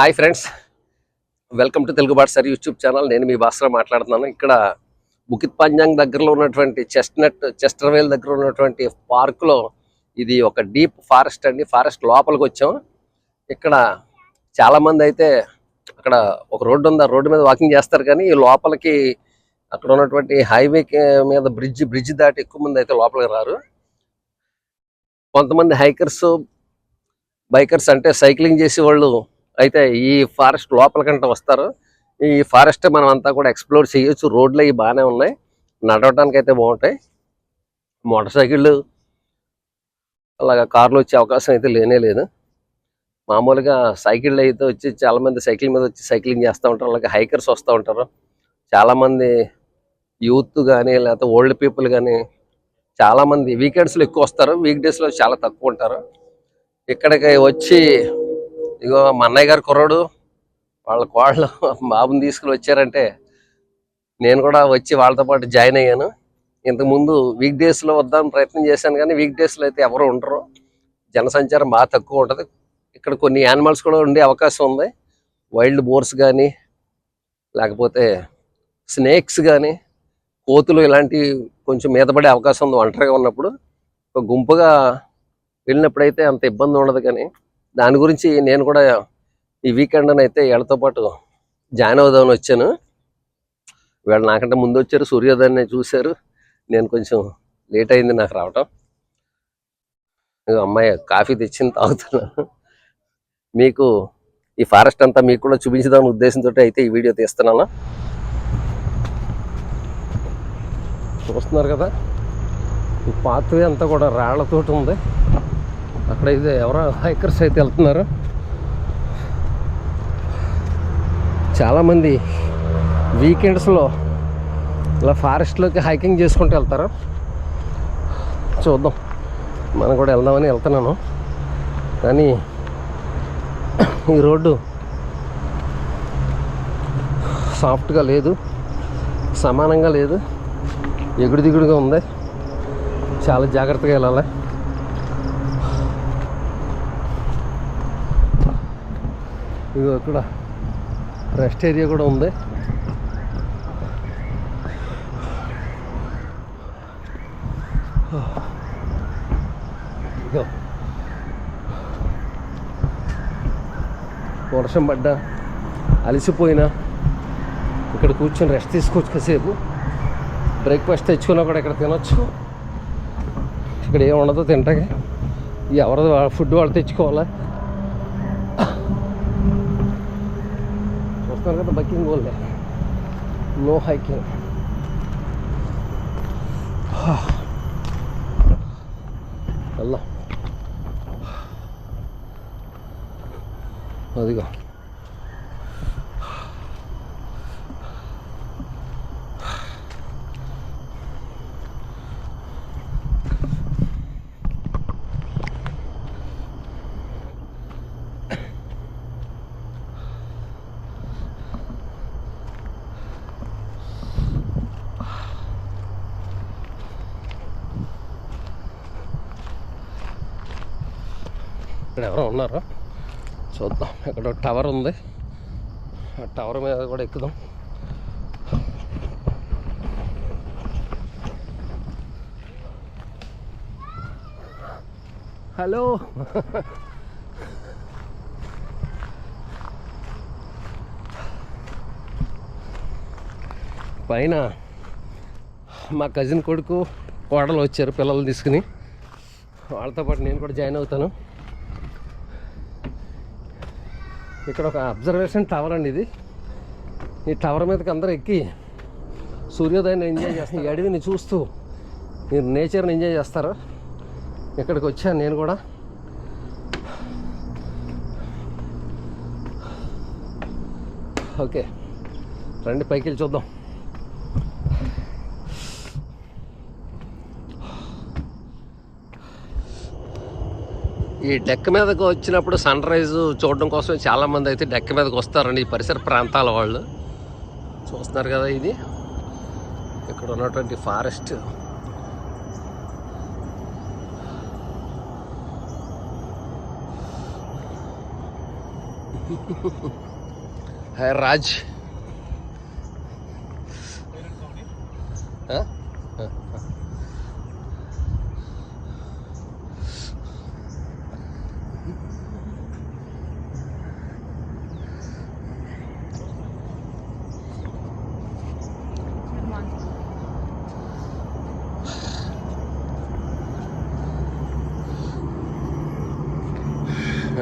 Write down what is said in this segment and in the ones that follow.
Hi friends. Welcome to Telugu bat sir YouTube channel. నేను మీ భాస్కర్ మాట్లాడుతున్నాను. ఇక్కడ బుకిత్ పంజాంగ్ దగ్గరలో ఉన్నటువంటి చెస్ట్నట్ చెస్టర్వేల్ దగ్గర ఉన్నటువంటి పార్కులో ఇది ఒక డీప్ ఫారెస్ట్ అండి. ఫారెస్ట్ లోపలికి వచ్చాం. ఇక్కడ చాలా మంది అయితే అక్కడ ఒక రోడ్డు ఉంది. ఆ రోడ్డు మీద వాకింగ్ చేస్తారు కానీ ఈ లోపలికి అక్కడ ఉన్నటువంటి హైవే మీద బ్రిడ్జ్ బ్రిడ్జ్ దాటి ఎక్కువ మంది అయితే లోపలికి రారు. కొంతమంది హైకర్స్ బైకర్స్ అంటే సైక్లింగ్ చేసే వాళ్ళు అయితే ఈ ఫారెస్ట్ లోపలికంట వస్తారు. ఈ ఫారెస్ట్ మనం అంతా కూడా ఎక్స్ప్లోర్ చేయొచ్చు. రోడ్లు అవి బాగానే ఉన్నాయి. నడవటానికి అయితే బాగుంటాయి. మోటార్ సైకిళ్ళు అలాగా కార్లు వచ్చే అవకాశం అయితే లేనే లేదు. మామూలుగా సైకిళ్ళు అయితే వచ్చి చాలా మంది సైకిల్ మీద వచ్చి సైక్లింగ్ చేస్తూ ఉంటారు. అలాగే హైకర్స్ వస్తూ ఉంటారు. చాలామంది యూత్ కానీ లేకపోతే ఓల్డ్ పీపుల్ కానీ చాలా మంది వీకెండ్స్లో ఎక్కువ వస్తారు. వీక్ డేస్లో చాలా తక్కువ ఉంటారు. ఇక్కడికి వచ్చి ఇగో మా అన్నయ్య గారు కుర్రాడు వాళ్ళ కోళ్ళు బాబుని తీసుకుని వచ్చారంటే నేను కూడా వచ్చి వాళ్ళతో పాటు జాయిన్ అయ్యాను. ఇంతకుముందు వీక్ డేస్లో వద్దామని ప్రయత్నం చేశాను కానీ వీక్ డేస్లో అయితే ఎవరు ఉండరు. జనసంచారం బాగా తక్కువ ఉంటుంది. ఇక్కడ కొన్ని యానిమల్స్ కూడా ఉండే అవకాశం ఉంది. వైల్డ్ బోర్స్ కానీ లేకపోతే స్నేక్స్ కానీ కోతులు ఇలాంటివి కొంచెం మీద పడే అవకాశం ఉంది. ఒంటరిగా ఉన్నప్పుడు ఒక గుంపుగా వెళ్ళినప్పుడైతే అంత ఇబ్బంది ఉండదు కానీ దాని గురించి నేను కూడా ఈ వీకెండ్ అయితే వీళ్ళతో పాటు జాయిన్ అవుదామని వచ్చాను. వీళ్ళు నాకంటే ముందు వచ్చారు సూర్యోదయాన్ని చూశారు. నేను కొంచెం లేట్ అయింది నాకు రావటం. అమ్మాయి కాఫీ తెచ్చింది తాగుతున్నాను మీకు ఈ ఫారెస్ట్ అంతా మీకు కూడా చూపించదామని ఉద్దేశంతో అయితే ఈ వీడియో తీస్తున్నాను. చూస్తున్నారు కదా? ఈ పాత్వే అంతా కూడా రాళ్ళతోటి ఉంది. అక్కడ ఇది ఎవరో హైకర్స్ అయితే వెళ్తున్నారు. చాలామంది వీకెండ్స్లో ఇలా ఫారెస్ట్లోకి హైకింగ్ చేసుకుంటూ వెళ్తారు. చూద్దాం. మనం కూడా వెళ్దామని వెళ్తున్నాను. కానీ ఈ రోడ్డు సాఫ్ట్గా లేదు. సమానంగా లేదు. ఎగుడు దిగుడుగా ఉంది. చాలా జాగ్రత్తగా వెళ్ళాలి. ఇదిగో ఇక్కడ రెస్ట్ ఏరియా కూడా ఉంది. వర్షం పడ్డా అలసిపోయినా ఇక్కడ కూర్చొని రెస్ట్ తీసుకోవచ్చు కాసేపు. బ్రేక్ఫాస్ట్ తెచ్చుకున్నా కూడా ఇక్కడ తినొచ్చు. ఇక్కడ ఏముండదో ఉండదో తింటాకి ఎవరిది ఫుడ్ వాళ్ళు తెచ్చుకోవాలా? చూస్తున్నారు కదా బైకింగ్ పోలే నో హైకింగ్ వెళ్దాం అదిగో ఇక్కడ ఎవరో ఉన్నారో? చూద్దాం. ఇక్కడ టవర్ ఉంది. ఆ టవర్ మీద కూడా ఎక్కుదాం. హలో. పైన మా కజిన్ కొడుకు కోడలు వచ్చారు పిల్లలు తీసుకుని. వాళ్ళతో పాటు నేను కూడా జాయిన్ అవుతాను. ఇక్కడ ఒక అబ్జర్వేషన్ టవర్ అండి ఇది. ఈ టవర్ మీదకి అందరూ ఎక్కి సూర్యోదయాన్ని ఎంజాయ్ చేస్తారు. ఈ అడవిని చూస్తూ మీరు నేచర్ని ఎంజాయ్ చేస్తారు? ఇక్కడికి వచ్చాను నేను కూడా. ఓకే. రండి పైకి వెళ్ళి చూద్దాం. ఈ డెక్ మీదకు వచ్చినప్పుడు సన్ రైజ్ చూడడం కోసం చాలామంది అయితే డెక్ మీదకి వస్తారండి ఈ పరిసర ప్రాంతాల వాళ్ళు. చూస్తున్నారు కదా ఇది. ఇక్కడ ఉన్నటువంటి ఫారెస్ట్. హాయ్ రాజ్.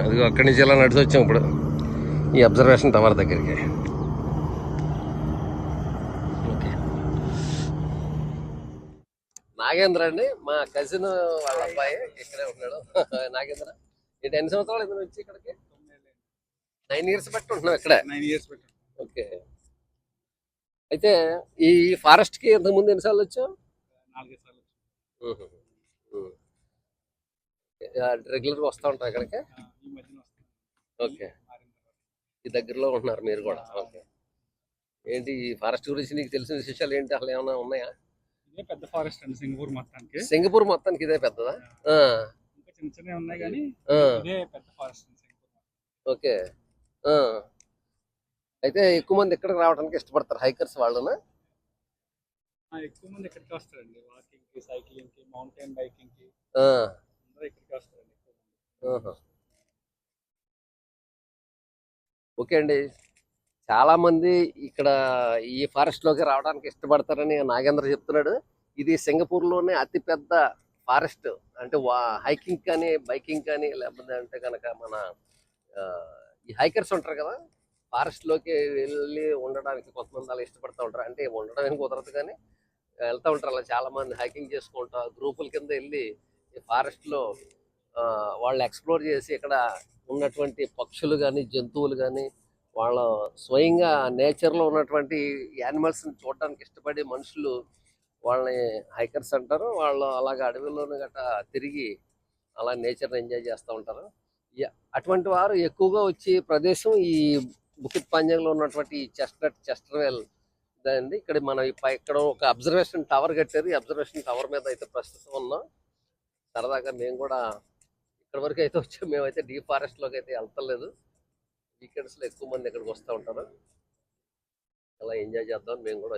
అదిగో అక్కడి నుంచి ఇలా నడిచి వచ్చాం ఇప్పుడు? ఈ అబ్జర్వేషన్ టవర్ దగ్గరికి. ఓకే. నాగేంద్ర అండి మా కజిన్ వాళ్ళ అబ్బాయి ఇక్కడే ఉన్నాడు. నాగేంద్ర ఏంటి ఎన్ని సంవత్సరాలు ఇందులో వచ్చి ఇక్కడికి? నైన్ ఇయర్స్ బట్టి ఉంటున్నాం ఇక్కడే? Nine years okay. అయితే ఈ ఫారెస్ట్కి ఇంతకు ముందు ఎన్నిసార్లు వచ్చావు? నాలుగైదు సార్లు రెగ్యులర్గా వస్తూ ఉంటాం ఇక్కడికి ఓకే. ఈ దగ్గరలో ఉంటున్నారు మీరు కూడా. ఓకే. ఏంటి ఈ ఫారెస్ట్ గురించి నీకు తెలిసిన విశేషాలు ఏంటి? అసలు ఏమైనా ఉన్నాయా? ఇదే పెద్ద ఫారెస్ట్ అండి సింగపూర్ మొత్తానికి. సింగపూర్ మొత్తానికి ఇదే పెద్దదా? ఇంకా చిన్న చిన్నవి ఉన్నాయి కానీ ఇదే పెద్ద ఫారెస్ట్ ఓకే. అయితే ఎక్కువ మంది ఇక్కడికి రావడానికి ఇష్టపడతారు హైకర్స్ వాళ్ళనా? ఎక్కువ మంది ఇక్కడికి వస్తారండి. వాకింగ్కి సైక్లింగ్కి మౌంటైన్ బైకింగ్కి ఆ, అందరూ ఇక్కడికి వస్తారండి ఎక్కువ మంది. ఆహా. ఓకే అండి. చాలా మంది ఇక్కడ ఈ ఫారెస్ట్లోకి రావడానికి ఇష్టపడతారని నాగేంద్ర చెప్తున్నాడు. ఇది సింగపూర్లోనే అతి పెద్ద ఫారెస్ట్ అంటే హైకింగ్ కానీ బైకింగ్ కానీ లేకపోతే అంటే కనుక మన ఈ హైకర్స్ ఉంటారు కదా ఫారెస్ట్లోకి వెళ్ళి ఉండడానికి కొంతమంది అలా ఇష్టపడతా ఉంటారు. అంటే ఉండడం కుదరదు కానీ వెళ్తా ఉంటారు అలా చాలా మంది హైకింగ్ చేసుకుంటా గ్రూపుల కింద వెళ్ళి ఈ ఫారెస్ట్లో వాళ్ళు ఎక్స్ప్లోర్ చేసి ఇక్కడ ఉన్నటువంటి పక్షులు కానీ జంతువులు కానీ వాళ్ళ స్వయంగా నేచర్లో ఉన్నటువంటి యానిమల్స్ని చూడడానికి ఇష్టపడే మనుషులు వాళ్ళని హైకర్స్ అంటారు. వాళ్ళు అలాగ అడవిలోని గట్రా తిరిగి అలా నేచర్ని ఎంజాయ్ చేస్తూ ఉంటారు. అటువంటి వారు ఎక్కువగా వచ్చే ప్రదేశం ఈ బుకిత్ పంజంలో ఉన్నటువంటి ఈ చెస్ట్నట్ చెస్టర్వెల్ అండి. ఇక్కడ మనం ఇక్కడ ఒక అబ్జర్వేషన్ టవర్ కట్టారు. ఈ అబ్జర్వేషన్ టవర్ మీద అయితే ప్రస్తుతం ఉన్నాం. సరదాగా మేము కూడా ఇక్కడ వరకు అయితే వచ్చాం మేమైతే డీ ఫారెస్ట్లోకి అయితే వెళ్తలేదు. వీకెండ్స్లో ఎక్కువ మంది ఇక్కడికి వస్తూ ఉంటారు. అలా ఎంజాయ్ చేద్దాం మేము కూడా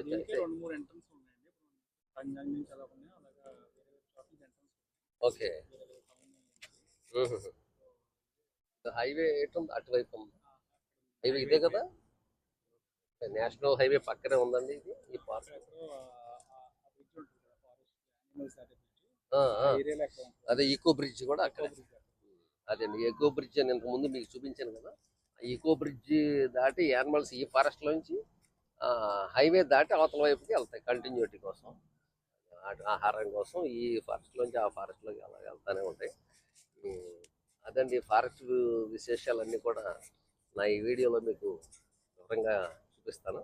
ఓకే. హైవే ఎటుంది అటువైపు ఉంది? హైవే ఇదే కదా? నేషనల్ హైవే పక్కనే ఉందండి ఇది ఈ పార్క్ అదే ఈకో బ్రిడ్జ్ కూడా అక్కడ. అదే అదే ఈకో బ్రిడ్జ్ అని ఇంతకుముందు మీకు చూపించాను కదా. ఆ ఈకో బ్రిడ్జ్ దాటి యానిమల్స్ ఈ ఫారెస్ట్లోంచి హైవే దాటి అవతల వైపుకి వెళ్తాయి కంటిన్యూటీ కోసం. ఆహారం కోసం ఈ ఫారెస్ట్లోంచి ఆ ఫారెస్ట్లోకి అలా వెళ్తూనే ఉంటాయి. అదండి ఫారెస్ట్ విశేషాలన్నీ కూడా నా ఈ వీడియోలో మీకు వివరంగా చూపిస్తాను.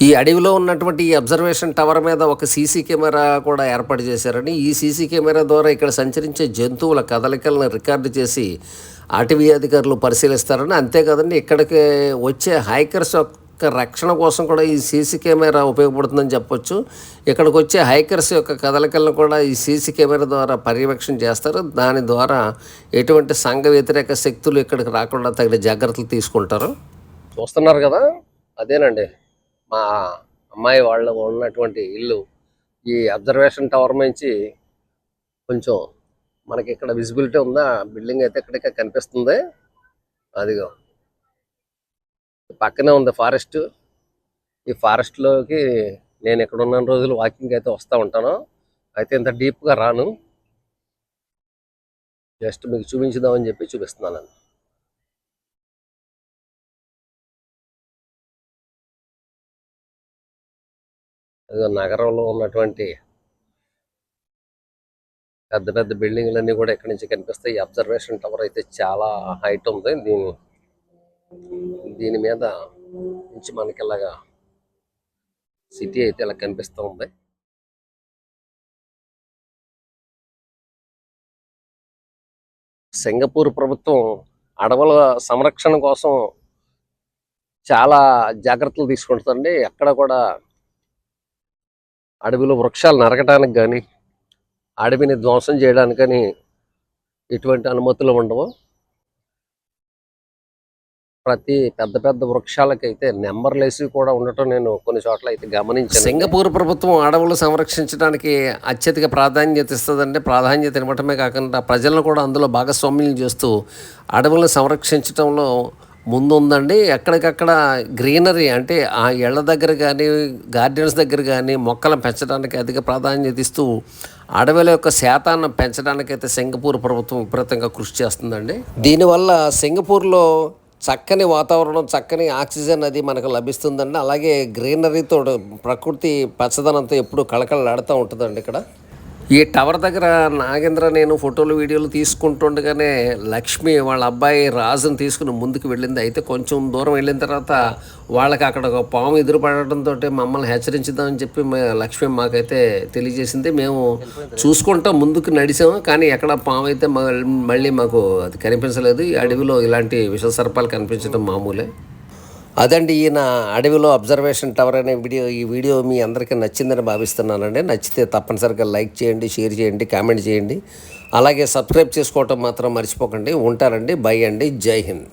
ఈ అడవిలో ఉన్నటువంటి ఈ అబ్జర్వేషన్ టవర్ మీద ఒక సీసీ కెమెరా కూడా ఏర్పాటు చేశారని ఈ సీసీ కెమెరా ద్వారా ఇక్కడ సంచరించే జంతువుల కదలికలను రికార్డు చేసి అటవీ అధికారులు పరిశీలిస్తారని అంతేకాదండి ఇక్కడికి వచ్చే హైకర్స్ యొక్క రక్షణ కోసం కూడా ఈ సీసీ కెమెరా ఉపయోగపడుతుందని చెప్పొచ్చు. ఇక్కడికి వచ్చే హైకర్స్ యొక్క కదలికలను కూడా ఈ సీసీ కెమెరా ద్వారా పర్యవేక్షణ చేస్తారు. దాని ద్వారా ఎటువంటి సంఘ వ్యతిరేక శక్తులు ఇక్కడికి రాకుండా తగిన జాగ్రత్తలు తీసుకుంటారు. చూస్తున్నారు కదా? అదేనండి. మా అమ్మాయి వాళ్ళు ఉన్నటువంటి ఇల్లు ఈ అబ్జర్వేషన్ టవర్ నుంచి కొంచెం మనకి ఇక్కడ విజిబిలిటీ ఉందా? బిల్డింగ్ అయితే ఇక్కడికే కనిపిస్తుంది. అదిగో. పక్కనే ఉంది ఫారెస్ట్ ఈ ఫారెస్ట్లోకి నేను ఇక్కడ ఉన్న రోజులు వాకింగ్ అయితే వస్తూ ఉంటాను. అయితే ఇంత డీప్గా రాను. జస్ట్ మీకు చూపించుదామని చెప్పి చూపిస్తున్నాను. నగరంలో ఉన్నటువంటి పెద్ద పెద్ద బిల్డింగ్లన్నీ కూడా ఇక్కడి నుంచి కనిపిస్తాయి. అబ్జర్వేషన్ టవర్ అయితే చాలా హైట్ ఉంది. దీని దీని మీద నుంచి మనకి ఇలాగా సిటీ అయితే ఇలా కనిపిస్తూ ఉంది. సింగపూర్ ప్రభుత్వం అడవుల సంరక్షణ కోసం చాలా జాగ్రత్తలు తీసుకుంటుందండి. ఎక్కడ కూడా అడవిలో వృక్షాలు నరకటానికి కానీ అడవిని ధ్వంసం చేయడానికి కానీ ఎటువంటి అనుమతులు ఉండవు. ప్రతి పెద్ద పెద్ద వృక్షాలకైతే నెంబర్లేసి కూడా ఉండటం నేను కొన్ని చోట్ల అయితే గమనించాను. సింగపూర్ ప్రభుత్వం అడవులు సంరక్షించడానికి అత్యధిక ప్రాధాన్యత ఇస్తుందంటే ప్రాధాన్యత ఇవ్వటమే కాకుండా ప్రజలను కూడా అందులో భాగస్వామ్యం చేస్తూ అడవులను సంరక్షించడంలో ముందు ఉందండి ఎక్కడికక్కడ గ్రీనరీ అంటే ఆ ఇళ్ళ దగ్గర కానీ గార్డెన్స్ దగ్గర కానీ మొక్కలను పెంచడానికి అధిక ప్రాధాన్యత ఇస్తూ అడవుల యొక్క శాతాన్ని పెంచడానికైతే సింగపూర్ ప్రభుత్వం విపరీతంగా కృషి చేస్తుందండి. దీనివల్ల సింగపూర్లో చక్కని వాతావరణం చక్కని ఆక్సిజన్ అది మనకు లభిస్తుందండి. అలాగే గ్రీనరీతో ప్రకృతి పచ్చదనంతో ఎప్పుడు కళకళలాడుతూ ఉంటుందండి ఇక్కడ. ఈ టవర్ దగ్గర నాగేంద్ర నేను ఫోటోలు వీడియోలు తీసుకుంటుండగానే లక్ష్మి వాళ్ళ అబ్బాయి రాజుని తీసుకుని ముందుకు వెళ్ళింది. అయితే కొంచెం దూరం వెళ్ళిన తర్వాత వాళ్ళకి అక్కడ ఒక పాము ఎదురుపడటంతో మమ్మల్ని హెచ్చరించుదామని చెప్పి లక్ష్మి మాకైతే తెలియజేసింది. మేము చూసుకుంటా ముందుకు నడిచాము. కానీ ఎక్కడ పాము అయితే మళ్ళీ మాకు అది కనిపించలేదు. ఈ అడవిలో ఇలాంటి విష సర్పాలు కనిపించడం మామూలే. అదండి ఈయన అడవిలో అబ్జర్వేషన్ టవర్ అనే వీడియో ఈ వీడియో మీ అందరికీ నచ్చిందని భావిస్తున్నానండి. నచ్చితే తప్పనిసరిగా లైక్ చేయండి షేర్ చేయండి కామెంట్ చేయండి. అలాగే సబ్స్క్రైబ్ చేసుకోవటం మాత్రం మర్చిపోకండి. ఉంటారండి బై అండి. జై హింద్.